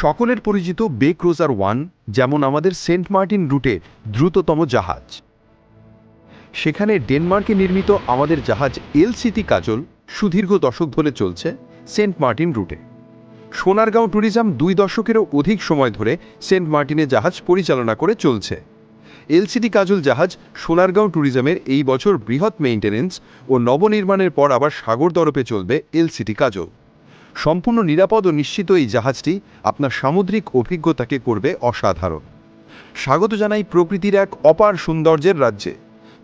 সকলের পরিচিত বে ক্রুজার ওয়ান, যেমন আমাদের সেন্ট মার্টিন রুটে দ্রুততম জাহাজ। সেখানে ডেনমার্কে নির্মিত আমাদের জাহাজ এলসিটি কাজল সুদীর্ঘ দশক ধরে চলছে সেন্ট মার্টিন রুটে। সোনারগাঁও ট্যুরিজম দুই দশকেরও অধিক সময় ধরে সেন্ট মার্টিনে জাহাজ পরিচালনা করে চলছে। এলসিটি কাজল জাহাজ সোনারগাঁও ট্যুরিজমের এই বছর বৃহৎ মেইনটেনেন্স ও নবনির্মাণের পর আবার সাগর তরফে চলবে এলসিটি কাজল। সম্পূর্ণ নিরাপদ ও নিশ্চিত এই জাহাজটি আপনার সামুদ্রিক অভিজ্ঞতাকে করবে অসাধারণ। স্বাগত জানাই প্রকৃতির এক অপার সৌন্দর্যের রাজ্যে।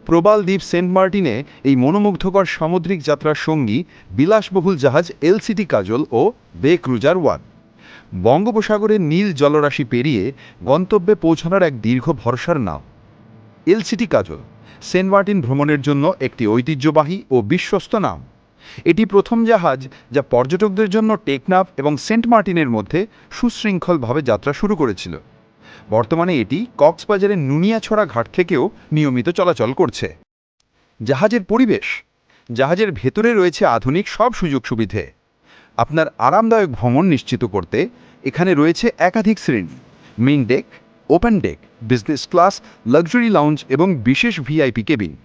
প্রবাল দ্বীপ সেন্ট মার্টিনে এই মনোমুগ্ধকর সামুদ্রিক যাত্রার সঙ্গী বিলাসবহুল জাহাজ এলসিটি কাজল ও বে ক্রুজার ওয়ান। বঙ্গোপসাগরের নীল জলরাশি পেরিয়ে গন্তব্যে পৌঁছানোর এক দীর্ঘ ভরসার নাম এলসিটি কাজল, সেন্ট মার্টিন ভ্রমণের জন্য একটি ঐতিহ্যবাহী ও বিশ্বস্ত নাম। এটি প্রথম জাহাজ যা পর্যটকদের জন্য টেকনাফ এবং সেন্ট মার্টিনের মধ্যে সুশৃঙ্খলভাবে যাত্রা শুরু করেছিল। বর্তমানে এটি কক্সবাজারের নুনিয়াছড়া ঘাট থেকেও নিয়মিত চলাচল করছে। জাহাজের পরিবেশ। জাহাজের ভেতরে রয়েছে আধুনিক সব সুযোগ সুবিধে। আপনার আরামদায়ক ভ্রমণ নিশ্চিত করতে এখানে রয়েছে একাধিক শ্রেণি, main deck, open deck, business class, luxury lounge এবং বিশেষ ভিআইপি কেবিন।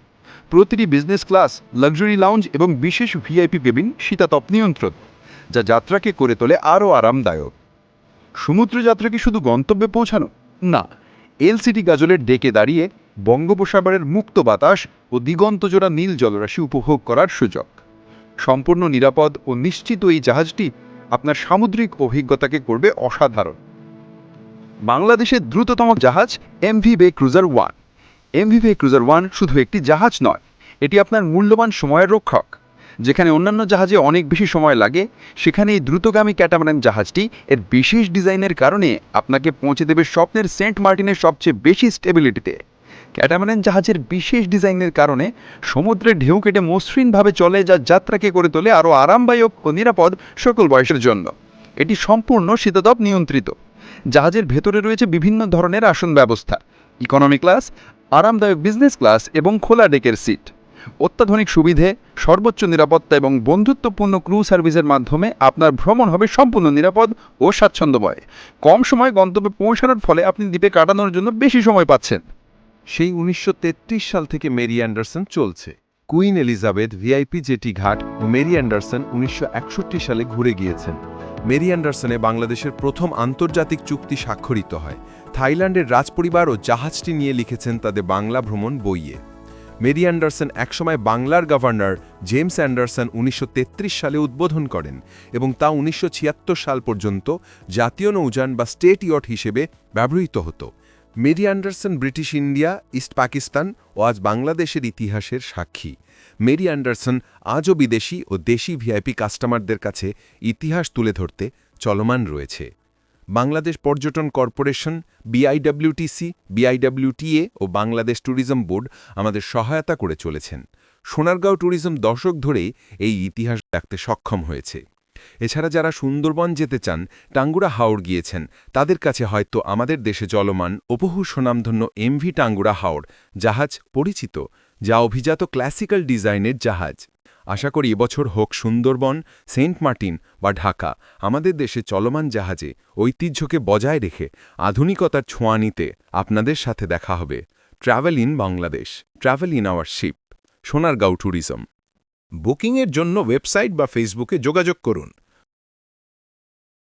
প্রতিটি বিজনেস ক্লাস, লাক্সারি লাউঞ্জ এবং বিশেষ ভিআইপি কেবিন শীতাতপ নিয়ন্ত্রণ, যা যাত্রাকে করে তোলে আরও আরামদায়ক। সমুদ্র যাত্রা কি শুধু গন্তব্যে পৌঁছানো না এলসিটি গাজলের ডেকে দাঁড়িয়ে বঙ্গোপসাগরের মুক্ত বাতাস ও দিগন্তজোড়া নীল জলরাশি উপভোগ করার সুযোগ। সম্পূর্ণ নিরাপদ ও নিশ্চিত এই জাহাজটি আপনার সামুদ্রিক অভিজ্ঞতাকে করবে অসাধারণ। বাংলাদেশের দ্রুততম জাহাজ MV Bay Cruiser one MV Bay Cruiser one শুধু একটি জাহাজ নয়, এটি আপনার মূল্যবান সময়ের রক্ষক। যেখানে অন্যান্য জাহাজে অনেক বেশি সময় লাগে সেখানে এই দ্রুতগামী ক্যাটামারান জাহাজটি এর বিশেষ ডিজাইনের কারণে আপনাকে পৌঁছে দেবে স্বপ্নের সেন্ট মার্টিনের সবচেয়ে বেশি স্টেবিলিটিতে। ক্যাটামারান জাহাজের বিশেষ ডিজাইনের কারণে সমুদ্রের ঢেউ কেটে মসৃণভাবে চলে যা যাত্রাকে করে তোলে আরও আরামদায়ক ও নিরাপদ সকল বয়সের জন্য। এটি সম্পূর্ণ শীততাপ নিয়ন্ত্রিত। জাহাজের ভেতরে রয়েছে বিভিন্ন ধরনের আসন ব্যবস্থা। ইকোনমি ক্লাস আরামদায়ক বিজনেস ক্লাস এবং খোলা ডেকের সিট অত্যাধুনিক সুবিধে, সর্বোচ্চ নিরাপত্তা এবং বন্ধুত্বপূর্ণ ক্রু সার্ভিসের মাধ্যমে আপনার ভ্রমণ হবে সম্পূর্ণ নিরাপদ ও স্বাচ্ছন্দ্যময়। কম সময় গন্তব্যে পৌঁছানোর ফলে আপনি দ্বীপে কাটানোর জন্য বেশি সময় পাচ্ছেন। সেই উনিশশো সাল থেকে মেরি অ্যান্ডারসন চলছে। কুইন এলিজাবেথ, ভিআইপি জেটি ঘাট মেরি অ্যান্ডারসন উনিশশো একষট্টি সালে ঘুরে গিয়েছেন। মেরি অ্যান্ডারসনে বাংলাদেশের প্রথম আন্তর্জাতিক চুক্তি স্বাক্ষরিত হয়। থাইল্যান্ডের রাজপরিবার ও জাহাজটি নিয়ে লিখেছেন তাদের বাংলা ভ্রমণ বইয়ে। মেরি অ্যান্ডারসন একসময় বাংলার গভর্নর জেমস অ্যান্ডারসন উনিশশো তেত্রিশ সালে উদ্বোধন করেন এবং তা উনিশশো ছিয়াত্তর সাল পর্যন্ত জাতীয় নৌযান বা স্টেট ইয়ট হিসেবে ব্যবহৃত হতো। Mary Anderson British India, East Pakistan ও আজ বাংলাদেশের ইতিহাসের সাক্ষী। মেরি অ্যান্ডারসন আজও বিদেশি ও দেশি ভিআইপি কাস্টমারদের কাছে ইতিহাস তুলে ধরতে চলমান রয়েছে। বাংলাদেশ পর্যটন কর্পোরেশন বিআইডব্লিউটিসি বিআইডব্লিউটিএ ও বাংলাদেশ ট্যুরিজম বোর্ড আমাদের সহায়তা করে চলেছেন। সোনারগাঁও ট্যুরিজম দশক ধরেই এই ইতিহাস রাখতে সক্ষম হয়েছে। এছাড়া যারা সুন্দরবন যেতে চান, টাঙ্গুরা হাওড় গিয়েছেন, তাদের কাছে হয়তো আমাদের দেশে চলমান অপহু সুনামধন্য এমভি টাঙ্গুরা হাওড় জাহাজ পরিচিত, যা অভিজাত ক্লাসিক্যাল ডিজাইনের জাহাজ। আশা করি এবছর হোক সুন্দরবন, সেন্ট মার্টিন বা ঢাকা, আমাদের দেশে চলমান জাহাজে ঐতিহ্যকে বজায় রেখে আধুনিকতার ছোঁয়া নিতে আপনাদের সাথে দেখা হবে। Travel in Bangladesh, travel in our ship, Sonargaon tourism. বুকিংয়ের জন্য ওয়েবসাইট বা ফেসবুকে যোগাযোগ করুন।